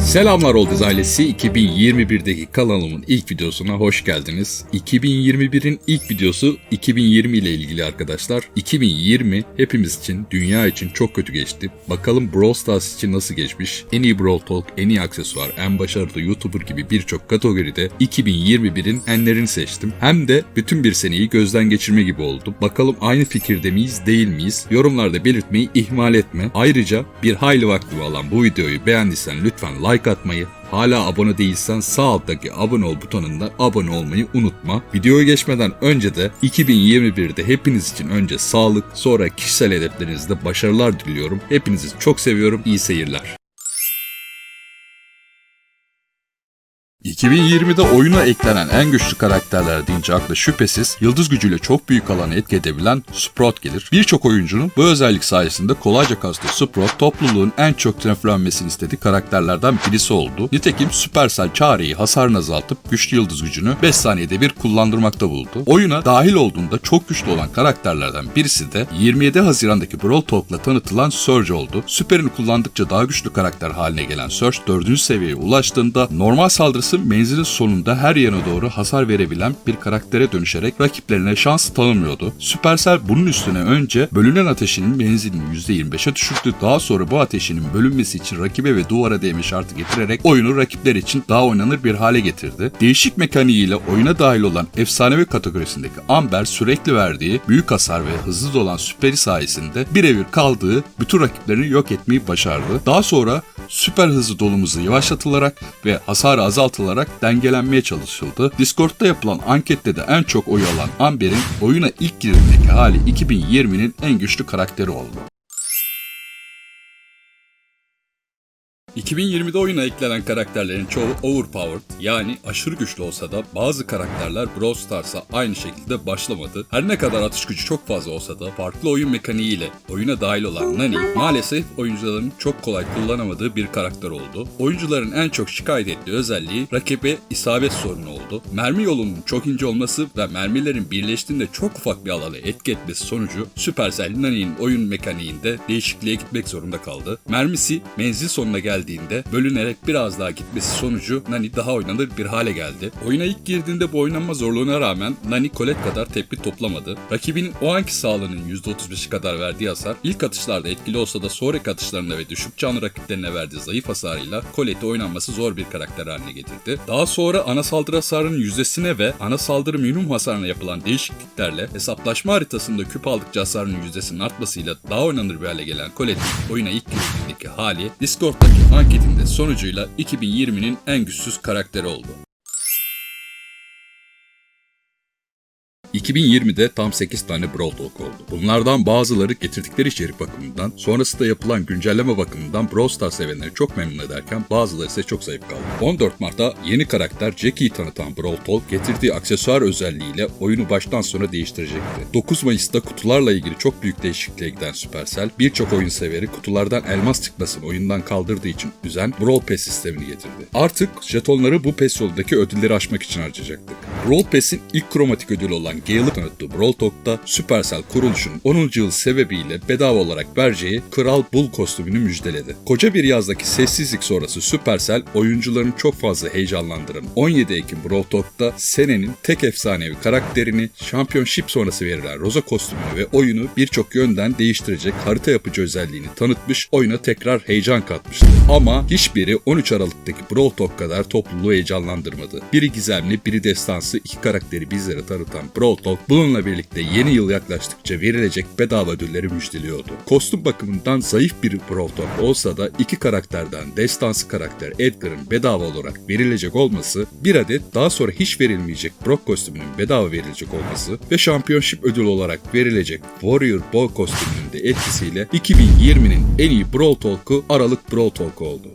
Selamlar Oldiz ailesi 2021'deki kanalımın ilk videosuna hoş geldiniz. 2021'in ilk videosu 2020 ile ilgili arkadaşlar. 2020 hepimiz için, dünya için çok kötü geçti. Bakalım Brawl Stars için nasıl geçmiş? En iyi Brawl Talk, en iyi aksesuar, en başarılı YouTuber gibi birçok kategoride 2021'in enlerini seçtim. Hem de bütün bir seneyi gözden geçirme gibi oldu. Bakalım aynı fikirde miyiz, değil miyiz? Yorumlarda belirtmeyi ihmal etme. Ayrıca bir hayli vaktimi alan bu videoyu beğendiysen lütfen like atmayı, Hala abone değilsen sağ alttaki abone ol butonundan abone olmayı unutma. Videoya geçmeden önce de 2021'de hepiniz için önce sağlık sonra kişisel hedeflerinizde başarılar diliyorum. Hepinizi çok seviyorum. İyi seyirler. 2020'de oyuna eklenen en güçlü karakterler deyince akla şüphesiz yıldız gücüyle çok büyük alanı etki edebilen Sprout gelir. Birçok oyuncunun bu özellik sayesinde kolayca kastığı Sprout topluluğun en çok treflenmesini istediği karakterlerden birisi oldu. Nitekim Supercell çareyi hasarını azaltıp güçlü yıldız gücünü 5 saniyede bir kullandırmakta buldu. Oyuna dahil olduğunda çok güçlü olan karakterlerden birisi de 27 Haziran'daki Brawl Talk'la tanıtılan Surge oldu. Süperini kullandıkça daha güçlü karakter haline gelen Surge 4. seviyeye ulaştığında normal saldırısı menzilin sonunda her yana doğru hasar verebilen bir karaktere dönüşerek rakiplerine şans tanımıyordu. Supercell bunun üstüne önce bölünen ateşinin menzilini %25'e düşürdü. Daha sonra bu ateşinin bölünmesi için rakibe ve duvara değme şartı getirerek oyunu rakipler için daha oynanır bir hale getirdi. Değişik mekaniğiyle oyuna dahil olan efsanevi kategorisindeki Amber sürekli verdiği büyük hasar ve hızlı dolan süperi sayesinde birebir kaldığı bütün rakiplerini yok etmeyi başardı. Daha sonra süper hızlı dolumuzu yavaşlatılarak ve hasarı azaltılarak dengelenmeye çalışıldı. Discord'da yapılan ankette de en çok oy alan Amber'in oyuna ilk girdiğindeki hali 2020'nin en güçlü karakteri oldu. 2020'de oyuna eklenen karakterlerin çoğu overpowered yani aşırı güçlü olsa da bazı karakterler Brawl Stars'a aynı şekilde başlamadı. Her ne kadar atış gücü çok fazla olsa da farklı oyun mekaniğiyle oyuna dahil olan Nani maalesef oyuncuların çok kolay kullanamadığı bir karakter oldu. Oyuncuların en çok şikayet ettiği özelliği rakibe isabet sorunu oldu. Mermi yolunun çok ince olması ve mermilerin birleştiğinde çok ufak bir alanı etki etmesi sonucu Supercell Nani'nin oyun mekaniğinde değişikliğe gitmek zorunda kaldı. Mermisi menzil sonuna geldi geldiğinde bölünerek biraz daha gitmesi sonucu Nani daha oynanır bir hale geldi. Oyuna ilk girdiğinde bu oynanma zorluğuna rağmen Nani Colette kadar tepki toplamadı. Rakibinin o anki sağlığının %35'i kadar verdiği hasar ilk atışlarda etkili olsa da sonraki atışlarında ve düşük canlı rakiplerine verdiği zayıf hasarıyla Colette'i oynanması zor bir karakter haline getirdi. Daha sonra ana saldırı hasarının yüzdesine ve ana saldırı minimum hasarına yapılan değişikliklerle hesaplaşma haritasında küp aldıkça hasarının yüzdesinin artmasıyla daha oynanır bir hale gelen Colette'in oyuna ilk girdiğindeki hali Discord'daki anketinde sonucuyla 2020'nin en güçsüz karakteri oldu. 2020'de tam 8 tane Brawl oldu. Bunlardan bazıları getirdikleri içerik bakımından, sonrasında yapılan güncelleme bakımından Brawl Stars sevenleri çok memnun ederken bazıları ise çok zayıf kaldı. 14 Mart'ta yeni karakter Jackie'yi tanıtan Brawl getirdiği aksesuar özelliğiyle oyunu baştan sona değiştirecekti. 9 Mayıs'ta kutularla ilgili çok büyük değişikliğe giden Supercell, birçok oyun severi kutulardan elmas çıkmasını oyundan kaldırdığı için üzen Brawl Pass sistemini getirdi. Artık jetonları bu PES yolundaki ödülleri aşmak için harcayacaktık. Brawl Pass'in ilk kromatik ödülü olan Gale'ı tanıttığı Brawl Talk'ta Supercell kuruluşunun 10. yıl sebebiyle bedava olarak vereceği Kral Bull kostümünü müjdeledi. Koca bir yazdaki sessizlik sonrası Supercell oyuncuların çok fazla heyecanlandıran 17 Ekim Brawl Talk'ta senenin tek efsanevi karakterini Championship sonrası verilen Rosa kostümünü ve oyunu birçok yönden değiştirecek harita yapıcı özelliğini tanıtmış, oyuna tekrar heyecan katmıştı. Ama hiçbiri 13 Aralık'taki Brawl Talk kadar topluluğu heyecanlandırmadı. Biri gizemli, biri destansı iki karakteri bizlere tanıtan Brawl Talk bununla birlikte yeni yıl yaklaştıkça verilecek bedava ödülleri müjdeliyordu. Kostüm bakımından zayıf bir Brawl olsa da iki karakterden destansı karakter Edgar'ın bedava olarak verilecek olması, bir adet daha sonra hiç verilmeyecek Brock kostümünün bedava verilecek olması ve Championship ödül olarak verilecek Warrior Boy kostümünün de etkisiyle 2020'nin en iyi Brawl Talk'u Aralık Brawl Talk oldu.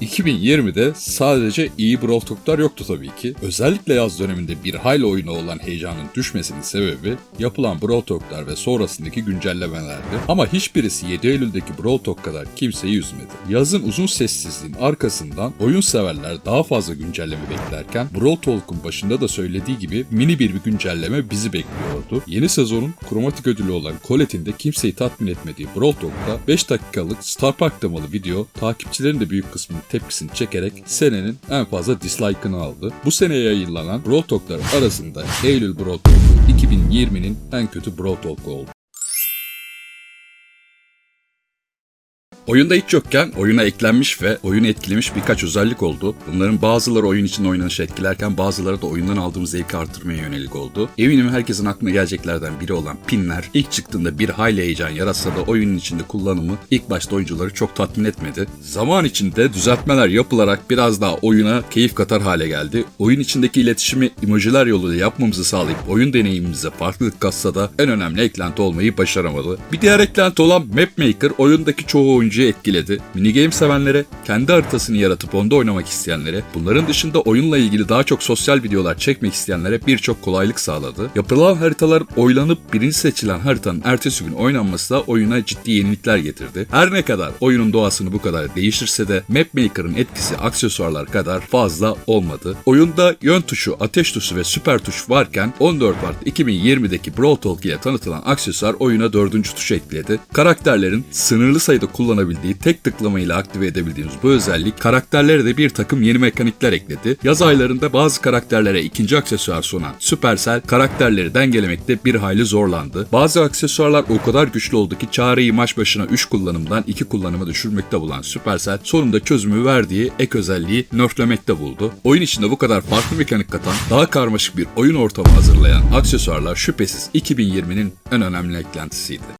2020'de sadece iyi Brawl Talk'lar yoktu tabii ki. Özellikle yaz döneminde bir hayli oyuna olan heyecanın düşmesinin sebebi yapılan Brawl Talk'lar ve sonrasındaki güncellemelerdi. Ama hiçbirisi 7 Eylül'deki Brawl Talk kadar kimseyi üzmedi. Yazın uzun sessizliğin arkasından oyun severler daha fazla güncelleme beklerken Brawl Talk'un başında da söylediği gibi mini bir, bir güncelleme bizi bekliyordu. Yeni sezonun kromatik ödülü olan Colette'in de kimseyi tatmin etmediği Brawl Talk'ta 5 dakikalık Star Park temalı video takipçilerin de büyük kısmının tepkisini çekerek senenin en fazla dislike'ını aldı. Bu sene yayınlanan Brawl Talk'lar arasında Eylül Brawl Talk'u 2020'nin en kötü Brawl Talk'u oldu. Oyunda hiç yokken oyuna eklenmiş ve oyunu etkilemiş birkaç özellik oldu. Bunların bazıları oyun için oynanışı etkilerken bazıları da oyundan aldığımız zevki artırmaya yönelik oldu. Eminim herkesin aklına geleceklerden biri olan pinler ilk çıktığında bir hayli heyecan yaratsa da oyunun içinde kullanımı ilk başta oyuncuları çok tatmin etmedi. Zaman içinde düzeltmeler yapılarak biraz daha oyuna keyif katar hale geldi. Oyun içindeki iletişimi emojiler yoluyla yapmamızı sağlayıp oyun deneyimimize farklılık katsa da en önemli eklenti olmayı başaramadı. Bir diğer eklenti olan Mapmaker oyundaki çoğu oyuncuyu etkiledi. Minigame sevenlere, kendi haritasını yaratıp onda oynamak isteyenlere, bunların dışında oyunla ilgili daha çok sosyal videolar çekmek isteyenlere birçok kolaylık sağladı. Yapılan haritalar oylanıp birinci seçilen haritanın ertesi gün oynanması da oyuna ciddi yenilikler getirdi. Her ne kadar oyunun doğasını bu kadar değiştirse de Mapmaker'ın etkisi aksesuarlar kadar fazla olmadı. Oyunda yön tuşu, ateş tuşu ve süper tuş varken 14 Mart 2020'deki Brawl Talk ile tanıtılan aksesuar oyuna dördüncü tuşu ekledi. Karakterlerin sınırlı sayıda kullanabildiği tek tıklamayla aktive edebildiğimiz bu özellik karakterlere de bir takım yeni mekanikler ekledi. Yaz aylarında bazı karakterlere ikinci aksesuar sunan Supercell karakterleri dengelemekte bir hayli zorlandı. Bazı aksesuarlar o kadar güçlü oldu ki çareyi maç başına 3 kullanımdan 2 kullanıma düşürmekte bulan Supercell sonunda çözümü verdiği ek özelliği nerflemekte buldu. Oyun içinde bu kadar farklı mekanik katan, daha karmaşık bir oyun ortamı hazırlayan aksesuarlar şüphesiz 2020'nin en önemli eklentisiydi.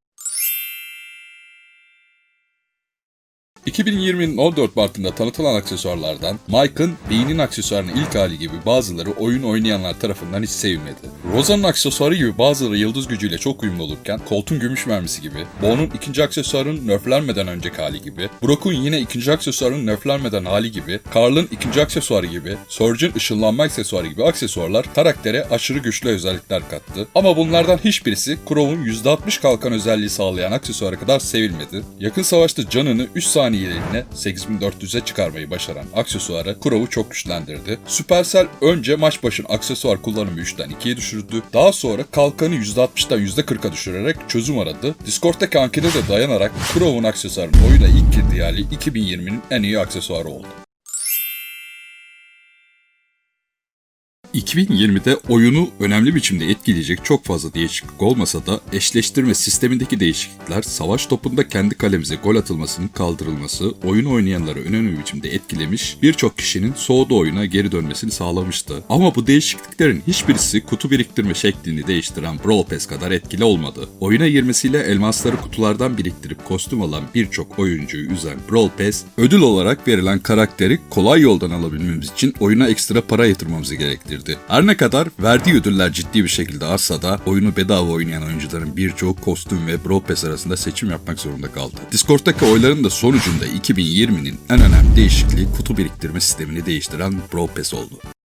2020'nin 14 Mart'ında tanıtılan aksesuarlardan Mike'ın Bean'in aksesuarının ilk hali gibi bazıları oyun oynayanlar tarafından hiç sevilmedi. Rosa'nın aksesuarı gibi bazıları yıldız gücüyle çok uyumlu olurken Colt'un gümüş mermisi gibi, Bo'nun ikinci aksesuarının nerflenmeden önceki hali gibi, Brock'un yine ikinci aksesuarının nerflenmeden hali gibi, Carl'ın ikinci aksesuarı gibi, Surge'ın ışınlanma aksesuarı gibi aksesuarlar karaktere aşırı güçlü özellikler kattı. Ama bunlardan hiçbirisi Crow'un %60 kalkan özelliği sağlayan aksesuara kadar sevilmedi. Yakın savaşta canını 3 saniyeliğine 8400'e çıkarmayı başaran aksesuarı Crow'u çok güçlendirdi. Supercell önce maç başına aksesuar kullanımı 3'ten 2'ye düşürdü. Daha sonra kalkanı %60'dan %40'a düşürerek çözüm aradı. Discord'daki ankete de dayanarak Crow'un aksesuarının oyuna ilk girdiği hali 2020'nin en iyi aksesuarı oldu. 2020'de oyunu önemli biçimde etkileyecek çok fazla değişiklik olmasa da eşleştirme sistemindeki değişiklikler savaş topunda kendi kalemize gol atılmasının kaldırılması oyun oynayanları önemli biçimde etkilemiş birçok kişinin soğudu oyuna geri dönmesini sağlamıştı. Ama bu değişikliklerin hiçbirisi kutu biriktirme şeklini değiştiren Brawl Pass kadar etkili olmadı. Oyuna girmesiyle elmasları kutulardan biriktirip kostüm alan birçok oyuncuyu üzen Brawl Pass ödül olarak verilen karakteri kolay yoldan alabilmemiz için oyuna ekstra para yatırmamızı gerektirdi getirdi. Her ne kadar verdiği ödüller ciddi bir şekilde artsa da oyunu bedava oynayan oyuncuların birçoğu kostüm ve Brawl arasında seçim yapmak zorunda kaldı. Discord'daki oyların da sonucunda 2020'nin en önemli değişikliği kutu biriktirme sistemini değiştiren Brawl oldu.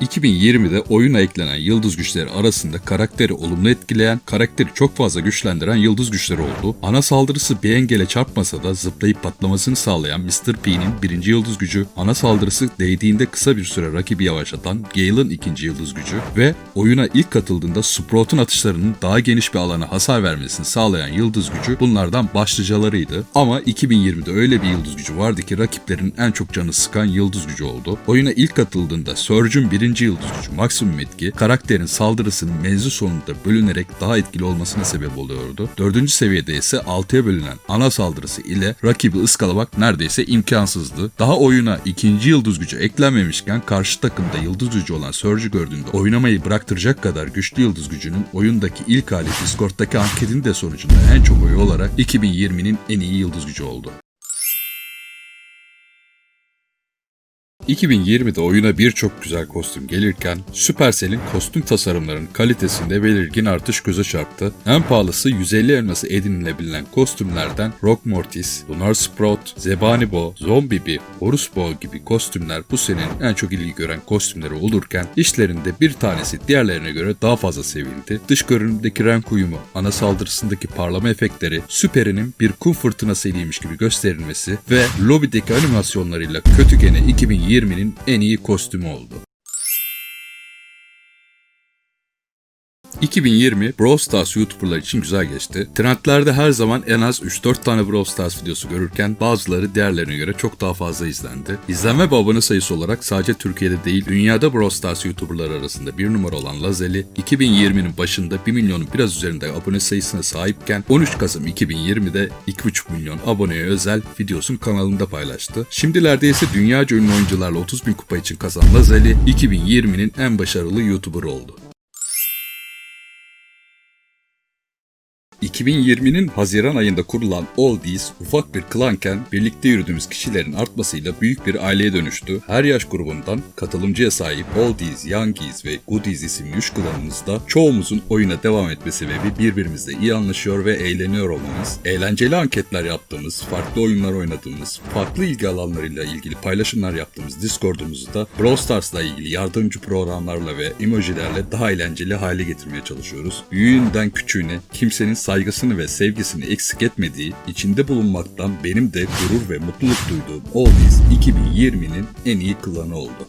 2020'de oyuna eklenen yıldız güçleri arasında karakteri olumlu etkileyen, karakteri çok fazla güçlendiren yıldız güçleri oldu. Ana saldırısı bir engele çarpmasa da zıplayıp patlamasını sağlayan Mr. P'nin birinci yıldız gücü, ana saldırısı değdiğinde kısa bir süre rakibi yavaşlatan Gale'ın ikinci yıldız gücü ve oyuna ilk katıldığında Sprout'un atışlarının daha geniş bir alana hasar vermesini sağlayan yıldız gücü bunlardan başlıcalarıydı. Ama 2020'de öyle bir yıldız gücü vardı ki rakiplerin en çok canı sıkan yıldız gücü oldu. Oyuna ilk katıldığında Surge'ün birinci yıldız gücü maksimum etki karakterin saldırısının menzil sonunda bölünerek daha etkili olmasına sebep oluyordu. Dördüncü seviyede ise 6'ya bölünen ana saldırısı ile rakibi ıskalamak neredeyse imkansızdı. Daha oyuna ikinci yıldız gücü eklenmemişken karşı takımda yıldız gücü olan Surge'ü gördüğünde oynamayı bıraktıracak kadar güçlü yıldız gücünün oyundaki ilk hali Discord'daki anketin de sonucunda en çok oyu olarak 2020'nin en iyi yıldız gücü oldu. 2020'de oyuna birçok güzel kostüm gelirken Supercell'in kostüm tasarımlarının kalitesinde belirgin artış göze çarptı. En pahalısı 150 elması edinilebilen kostümlerden Rock Mortis, Lunar Sprout, Zebani Bo, Zombie Bee, Horus Bo gibi kostümler bu senenin en çok ilgi gören kostümleri olurken işlerinde bir tanesi diğerlerine göre daha fazla sevildi. Dış görünümdeki renk uyumu, ana saldırısındaki parlama efektleri, Süper'inin bir kum fırtınasıymış gibi gösterilmesi ve lobideki animasyonlarıyla kötü gene 2020'nin en iyi kostümü oldu. 2020 Brawl Stars YouTuber'lar için güzel geçti. Trendlerde her zaman en az 3-4 tane Brawl Stars videosu görürken bazıları diğerlerine göre çok daha fazla izlendi. İzlenme ve abone sayısı olarak sadece Türkiye'de değil dünyada Brawl Stars YouTuber'lar arasında bir numara olan Lazeli 2020'nin başında 1 milyonun biraz üzerinde abone sayısına sahipken 13 Kasım 2020'de 2,5 milyon aboneye özel videosunu kanalında paylaştı. Şimdilerde ise dünyaca ünlü oyuncularla 30 bin kupa için kazanan Lazeli 2020'nin en başarılı YouTuber oldu. 2020'nin Haziran ayında kurulan Oldies ufak bir klanken birlikte yürüdüğümüz kişilerin artmasıyla büyük bir aileye dönüştü. Her yaş grubundan katılımcıya sahip Oldies, Youngies ve Goodies isimli üç klanımızda çoğumuzun oyuna devam etme sebebi birbirimizle iyi anlaşıyor ve eğleniyor olmamız, eğlenceli anketler yaptığımız, farklı oyunlar oynadığımız, farklı ilgi alanlarıyla ilgili paylaşımlar yaptığımız Discord'umuzu da Brawl Stars'la ilgili yardımcı programlarla ve emojilerle daha eğlenceli hale getirmeye çalışıyoruz. Büyüğünden küçüğüne kimsenin saygısını ve sevgisini eksik etmediği, içinde bulunmaktan benim de gurur ve mutluluk duyduğum Oldies 2020'nin en iyi klanı oldu.